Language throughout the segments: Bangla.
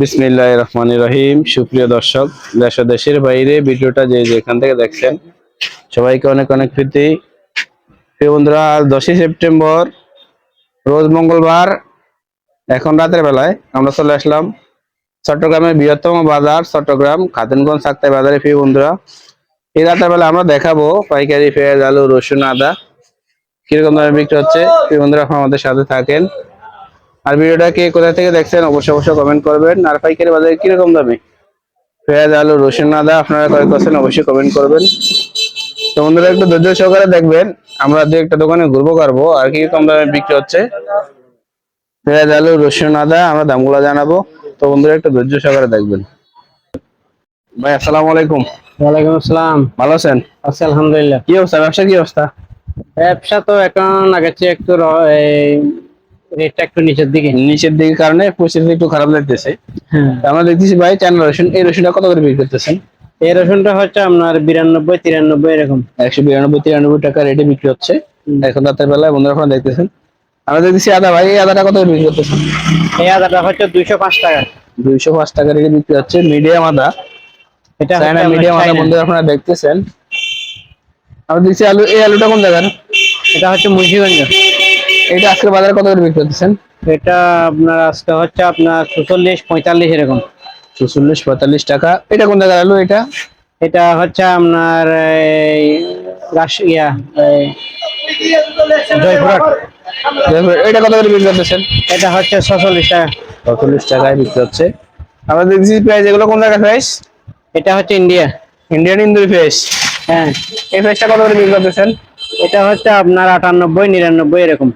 বিসমিল্লাহ রহমান রহিম। সুপ্রিয় দর্শক, দেশ দেশের বাইরে ভিডিওটা যে যেখান থেকে দেখছেন, সবাইকে অনেক অনেক প্রীতি। প্রিয় বন্ধুরা, আজ দশই সেপ্টেম্বর, রোজ মঙ্গলবার, এখন রাতের বেলায় আমরা চলে আসলাম চট্টগ্রামের বৃহত্তম বাজার, চট্টগ্রাম খাতুনগঞ্জ সাক্তাই বাজারে। প্রিয় বন্ধুরা, এই রাতের বেলা আমরা দেখাবো পাইকারি, পেঁয়াজ, আলু, রসুন, আদা, কীরকম দামে বিক্রি হচ্ছে। প্রিয় বন্ধুরা আমাদের সাথে থাকেন। আর ভিডিওটা কে কোথা থেকে দেখছেন অবশ্যই অবশ্যই কমেন্ট করবেন। আর পাইকারি বাজারে কীরকম দামে? পেঁয়াজ আলু রসুন আদা আপনারা কয়েক করছেন অবশ্যই কমেন্ট করবেন। তো বন্ধুরা একটু ধৈর্য সহকারে দেখবেন আমরা দু একটা দোকানে ঘুরবো করব আর কি কম দামে বিক্রি হচ্ছে। পেঁয়াজ আলু রসুন আদা আমরা দামগুলো জানাব। তো বন্ধুরা একটু ধৈর্য সহকারে দেখবেন। ভাই আসসালামু আলাইকুম। ওয়ালাইকুম আসসালাম। ভালো আছেন? আছি আলহামদুলিল্লাহ। কি অবস্থা? ব্যবসার কি অবস্থা? ব্যবসা তো এখন আগের চেয়ে একটু এই রেটটা একটু নিচের দিকে। নিচের দিকে কারণে পরিস্থিতি একটু খারাপ লাগতেছে। হ্যাঁ। আমরা দেখতেছি ভাই চায়না রসুন এই রসুনটা কত করে বিক্রি করতেছেন? এই রসুনটা হচ্ছে আপনার বিরানব্বই তিরানব্বই এরকম। একশো বিরানব্বই তিরানব্বই টাকা রেটে বিক্রি হচ্ছে। এখন রাতের বেলায় বন্ধুরা আপনারা দেখতেছেন। আমরা দেখতেছি আদা ভাই এই আদাটা কত করে বিক্রি করতেছেন? এই আদাটা হচ্ছে দুইশো পাঁচ টাকা। দুইশো পাঁচ টাকা রেটে বিক্রি হচ্ছে মিডিয়াম আদা। এটা চায়না মিডিয়াম আদা বন্ধুরা আপনারা দেখতেছেন। আমরা দেখছি আলু এই আলুটা কোন জায়গার? এটা হচ্ছে মুন্সিগঞ্জ এটা আজকের বাজারে কত করে বিক্রি করতেছেন? এটা আপনার আজকে হচ্ছে আপনার চুচল্লিশ পঁয়তাল্লিশ এরকম। চুচল্লিশ পঁয়তাল্লিশ টাকা। এটা কোন জায়গার আলু এটা? এটা হচ্ছে আপনার এই রাশ- ইয়া এই জয়পুরহাট। এটা কত করে বিক্রি করতেছেন? এটা হচ্ছে ছচল্লিশ টাকা। পঁয়তাল্লিশ টাকায় বিক্রি হচ্ছে। আমরা দেখছি পেঁয়াজ এগুলো কোন জায়গার পেঁয়াজ এটা হচ্ছে ইন্ডিয়া। ইন্ডিয়ান ইন্দুরি পেঁয়াজ হ্যাঁ। এই পেঁয়াজটা কত করে বিক্রি করতেছেন? এটা হচ্ছে আপনার আটানব্বই নিরানব্বই এরকম।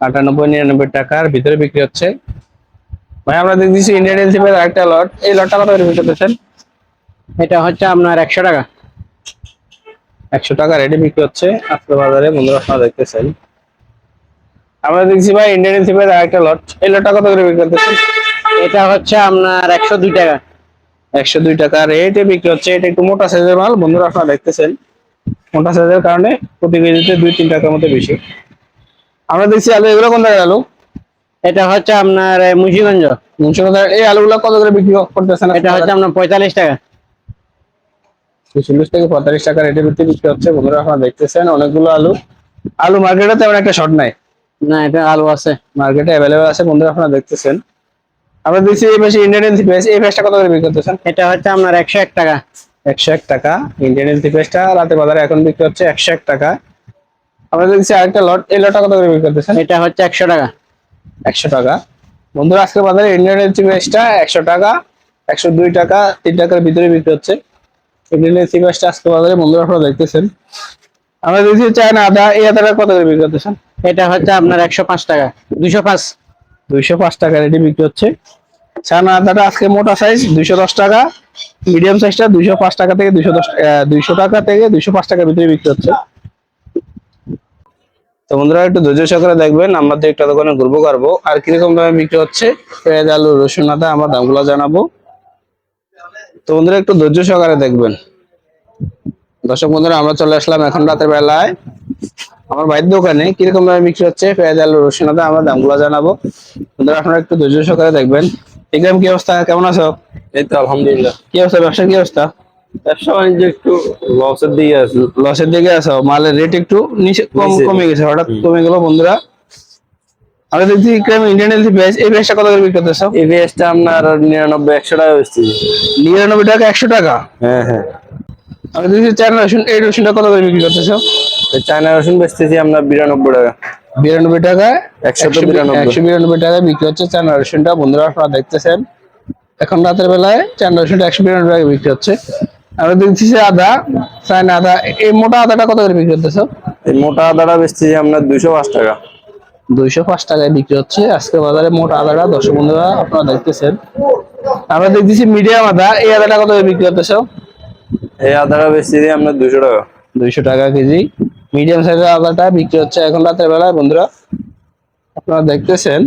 আটানব্বই নিরানব্বই টাকার ভিতরে বিক্রি হচ্ছে। ভাই আমরা দেখতেছি ইন্ডিয়ান এলসি পেঁয়াজ একটা লট এই লটটা কত করে বিক্রি করতেছেন? এটা হচ্ছে আপনার একশো টাকা। একশো টাকা রেটে বিক্রি হচ্ছে আজকে বাজারে বন্ধুরা আপনারা দেখতেছেন। আমরা দেখছি ভাই ইন্ডিয়ান এলসি পেঁয়াজ একটা লট এই লটটা কত করে বিক্রি করতেছেন? এটা হচ্ছে আপনার একশো দুই টাকা। একশো দুই টাকা রেটে বিক্রি হচ্ছে। এটা একটু মোটা সাইজের মাল বন্ধুরা আপনারা দেখতেছেন। মোটা সাইজের কারণে প্রতি কেজিতে দুই তিন টাকার মতো বেশি। আমরা দেখছি আলু এগুলো কোন টাকার আলু? এটা হচ্ছে আপনার এ, মুন্সিগঞ্জ। এই আলুগুলো কত করে বিক্রি করতেছেন এটা হচ্ছে আপনার পঁয়তাল্লিশ টাকা। চল্লিশ থেকে পঁয়তাল্লিশ টাকা রেটের ভিত্তি বিক্রি হচ্ছে। বন্ধুরা আপনারা দেখতেছেন অনেকগুলো আলু। আলু মার্কেটে তেমন একটা শর্ট নাই। না এটা আলু আছে। মার্কেটে অ্যাভেলেবেল আছে। বন্ধুরা আপনারা দেখতেছেন। আমরা দেখছি এই পাশে ইন্ডিয়ান এলসি পেঁয়াজ এই পেঁয়াজটা কত করে বিক্রি করতেছেন? এটা হচ্ছে আপনার একশো এক টাকা। একশো এক টাকা। ইন্ডিয়ান এলসি পেঁয়াজটা রাতে বাজারে এখন বিক্রি হচ্ছে একশো এক টাকা। আমরা দেখছি আরেকটা লট এই লটটা কত করে বিক্রি করতেছেন? এটা হচ্ছে একশো টাকা। একশো টাকা। বন্ধুরা আজকে বাজারে ইন্ডিয়ান এলসি পেঁয়াজটা একশো টাকা একশো দুই টাকা তিন টাকার ভিতরে বিক্রি হচ্ছে। ইন্ডিয়ান এলসি পেঁয়াজটা আজকে বাজারে বন্ধুরা আপনারা দেখতেছেন। আমরা দেখছি চায়না আদা এই আদাটা কত করে বিক্রি করতেছেন? এটা হচ্ছে আপনার একশো পাঁচ টাকা দুইশো পাঁচ। দুইশো পাঁচ টাকা রেটে বিক্রি হচ্ছে। চায়না আদাটা আজকে মোটা সাইজ দুইশো দশ টাকা। মিডিয়াম সাইজটা দুইশো পাঁচ টাকা থেকে দুইশো দশ দুইশো টাকা থেকে দুইশো পাঁচ টাকার ভিতরে বিক্রি হচ্ছে। তো বন্ধুরা একটু ধৈর্য সহকারে দেখবেন আমরা তো একটা দোকানে ঘুরবো করব আর কীরকম দামে বিক্রি হচ্ছে পেঁয়াজ আলু রসুন আদা আমরা দামগুলো জানাব। তো বন্ধুরা একটু ধৈর্য সহকারে দেখবেন। দর্শক বন্ধুরা আমরা চলে আসলাম এখন রাতের বেলায়। আমার ভাইয়ের দোকানে কীরকম দামে বিক্রি হচ্ছে পেঁয়াজ আলু রসুন আদা আমরা দামগুলো জানাব। বন্ধুরা আপনারা একটু ধৈর্য সহকারে দেখবেন। ইকরাম কি অবস্থা? কেমন আছো? এই তো আলহামদুলিল্লাহ। কি অবস্থা? ব্যবসা কি অবস্থা? ব্যবসা বাণিজ্য একটু লসের দিকে আছে। লসের দিকে আছো মালের রেট একটু নিচে কম কমে গেছে হঠাৎ কমে গেল বন্ধুরা। আমরা দেখছি ইন্ডিয়ান এই কত করে বিক্রি করতেছো? এই পেঁয়াজটা আপনার নিরানব্বই একশো টাকা বেচছি নিরানব্বই টাকা একশো টাকা? হ্যাঁ হ্যাঁ। আমরা দেখছি চার রসুন এই রসুনটা কত করে বিক্রি করতেছো? চায়না রসুন বেচতেছি বিরানব্বই টাকা। বিরানব্বই টাকা একশো বিরানব্বই। একশো বিরানব্বই টাকায় বিক্রি হচ্ছে চায়না রসুনটা বন্ধুরা আপনারা দেখতেছেন। এখন রাতের বেলায় চায়না রসুনটা একশো বিরানব্বই টাকা বিক্রি হচ্ছে। আমরা দেখছি যে আদা চায়না আদা এই মোটা আদাটা কত করে বিক্রি করতেছো? এই মোটা আদাটা বেচতেছি আপনার দুইশো পাঁচ টাকা। দুইশো পাঁচ টাকায় বিক্রি হচ্ছে। আজকে বাজারে মোটা আদাটা দর্শক বন্ধুরা আপনারা দেখতেছেন। আমরা দেখতেছি মিডিয়াম আদা। এই আদাটা কত করে বিক্রি করতেছো? এই আদাটা বেচতেছি আপনার দুইশো টাকা। দুইশো টাকা কেজি। মিডিয়াম সাইজের আদাটা বিক্রি হচ্ছে এখন রাতের বেলায় বন্ধুরা। আপনারা দেখতেছেন।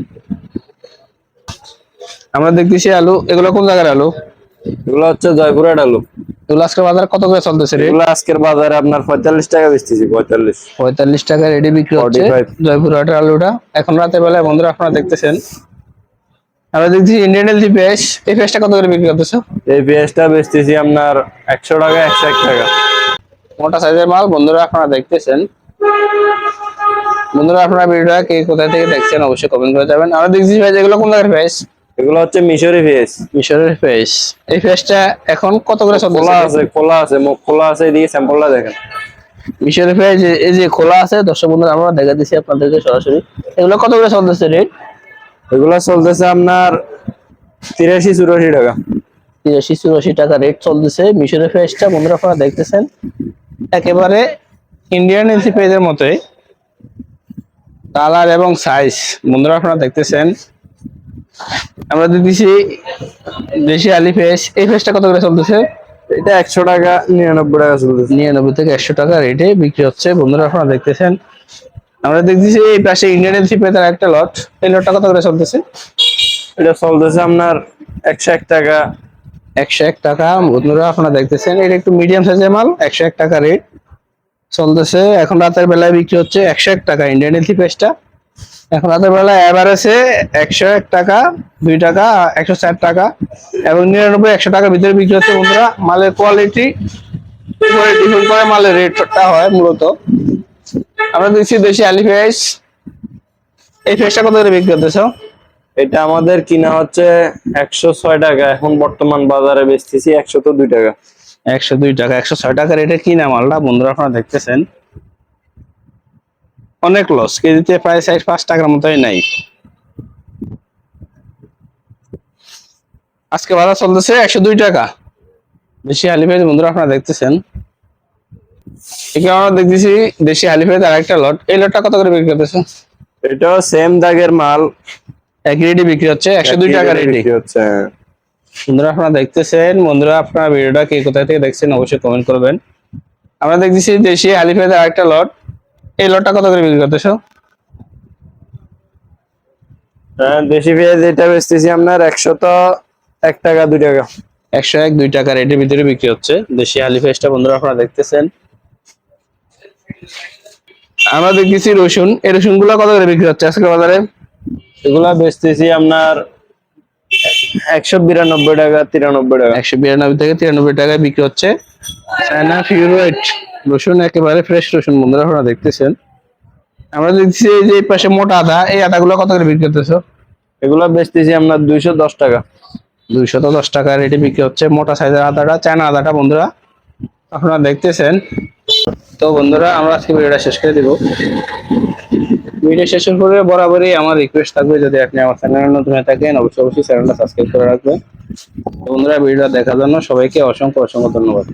আমরা দেখতেছি আলু। এগুলো কোন জায়গার আলু? এগুলো হচ্ছে জয়পুরহাট আলু এগুলো আজকে বাজারে কত করে চলতেছে রে? এগুলো আজকের বাজারে আপনার পঁয়তাল্লিশ টাকা বেচতেছি পঁয়তাল্লিশ। পঁয়তাল্লিশ টাকা রেডি বিক্রি হচ্ছে 45 জয়পুরহাটের আলুটা এখন রাতের বেলায় বন্ধুরা আপনারা দেখতেছেন। আমরা দেখছি ইন্ডিয়ান এলজি পেঁয়াজ। এই পেঁয়াজটা কত করে বিক্রি করতেছো? এই পেঁয়াজটা বেচতেছি আপনার একশো টাকা একশো এক টাকা। মোটা সাইজের মাল বন্ধুরা আপনারা দেখতেছেন। বন্ধুরা আপনারা ভিডিওটা কে কোথা থেকে দেখছেন অবশ্যই কমেন্ট করে যাবেন আমরা দেখছি ভাই যেগুলো কোন জায়গার পেঁয়াজ? এগুলো হচ্ছে মিশরি পেঁয়াজ মিশরের পেঁয়াজ এই পেঁয়াজটা এখন কত করে খোলা আছে খোলা আছে খোলা আছে এদিকে স্যাম্পলটা দেখেন। মিশরের পেঁয়াজ এই- যে খোলা আছে দর্শক বন্ধুরা আমরা দেখা দিচ্ছি আপনাদেরকে সরাসরি। এগুলো কত করে চলতেছে রেট এগুলো চলতেছে আপনার তিরাশি চুরাশি টাকা। তিরাশি চুরাশি টাকা রেট চলতেছে। মিশরের পেঁয়াজটা বন্ধুরা আপনারা দেখতেছেন একেবারে ইন্ডিয়ান এলসি পেঁয়াজের মতোই। কালার এবং সাইজ বন্ধুরা আপনারা দেখতেছেন আমরা দিতেছি দেশি আলি পেঁয়াজ এই পেঁয়াজটা কত করে চলতেছে? এটা একশো টাকা নিরানব্বই টাকা চলতেছে। নিরানব্বই থেকে একশো টাকা রেটে বিক্রি হচ্ছে। বন্ধুরা আপনারা দেখতেছেন আমরা দেখতেছি এই পাশে ইন্ডিয়ান এলসি পেঁয়াজের একটা লট এই লটটা কত করে চলতেছে? এটা চলতেছে আপনার একশো এক টাকা। একশো এক টাকা। বন্ধুরা আপনারা দেখতেছেন এটা একটু মিডিয়াম সাইজের মাল একশো এক টাকা রেট চলতেছে। এখন রাতের বেলায় বিক্রি হচ্ছে একশো এক টাকা ইন্ডিয়ান এলসি পেস্টটা এখন রাতের বেলা এভারেজে একশো এক টাকা দুই টাকা একশো ষাট টাকা এবং নিরানব্বই একশো টাকার ভিতরে বিক্রি হচ্ছে বন্ধুরা মালের কোয়ালিটি ডিপেন্ড করে মালের রেটটা হয় মূলত। আমরা দেখছি দেশি আলি ফেস এই ফেসটা কত করে বিক্রি করতেছো? এটা আমাদের কিনা হচ্ছে একশো ছয় টাকা এখন বর্তমান বাজারে বেচতেছি একশো তো দুই টাকা। একশো দুই টাকা একশো ছয় টাকা রেটে কিনা মালটা বন্ধুরা আপনারা দেখতেছেন। অনেক লস কেজিতে প্রায় সাইজ পাঁচ টাকার মতোই নাই। আজকে বাজার চলতেছে একশো দুই টাকা। দেশি হালিফেজ বন্ধুরা আপনারা দেখতেছেন। এখানে আমরা দেখতেছি দেশি হালিফেজ আর একটা লট এই লটটা কত করে বিক্রি করতেছে এটাও সেম দাগের মাল। এক রেডি বিক্রি হচ্ছে একশো দুই টাকা রেডি বিক্রি হচ্ছে বন্ধুরা আপনারা দেখতেছেন বন্ধুরা আপনারা ভিডিওটা কে কোথায় থেকে দেখছেন অবশ্যই কমেন্ট করবেন। আমরা দেখতেছি দেশি আলিফেদের আরেকটা লট এই লটটা কত করে বিক্রি করতেছো? হ্যাঁ দেশি পেঁয়াজ এটা বেচতেছি আপনার একশো তো এক টাকা দুই টাকা। একশো এক দুই টাকা রেটের ভিতরে বিক্রি হচ্ছে। দেশি আলিফেসটা বন্ধুরা আপনারা দেখতেছেন। আমরা দেখতেছি রসুন। এই রসুনগুলা কত করে বিক্রি হচ্ছে আজকে বাজারে? এগুলা বেচতেছি আপনার একশো বিরানব্বই টাকা তিরানব্বই টাকা। একশো বিরানব্বই থেকে তিরানব্বই টাকায় বিক্রি হচ্ছে। চায়না রসুন একেবারে ফ্রেশ রসুন বন্ধুরা আপনারা দেখতেছেন। আমরা দেখছি এই যে পাশে মোটা আদা এই আদাগুলো কত করে বিক্রি করতেছো? এগুলো বেচতেছি আপনার দুইশো দশ টাকা। দুইশত দশ টাকা রেটে বিক্রি হচ্ছে মোটা সাইজের আদাটা চায়না আদাটা বন্ধুরা। আপনারা দেখতেছেন। তো বন্ধুরা আমরা আজকে ভিডিওটা শেষ করে দিব। ভিডিও শেষের পরে বরাবরই আমার রিকোয়েস্ট থাকবে যদি আপনি আমার চ্যানেলে নতুন হয়ে থাকেন অবশ্যই অবশ্যই চ্যানেলটা সাবস্ক্রাইব করে রাখবেন। তো বন্ধুরা ভিডিওটা দেখার জন্য সবাইকে অসংখ্য অসংখ্য ধন্যবাদ।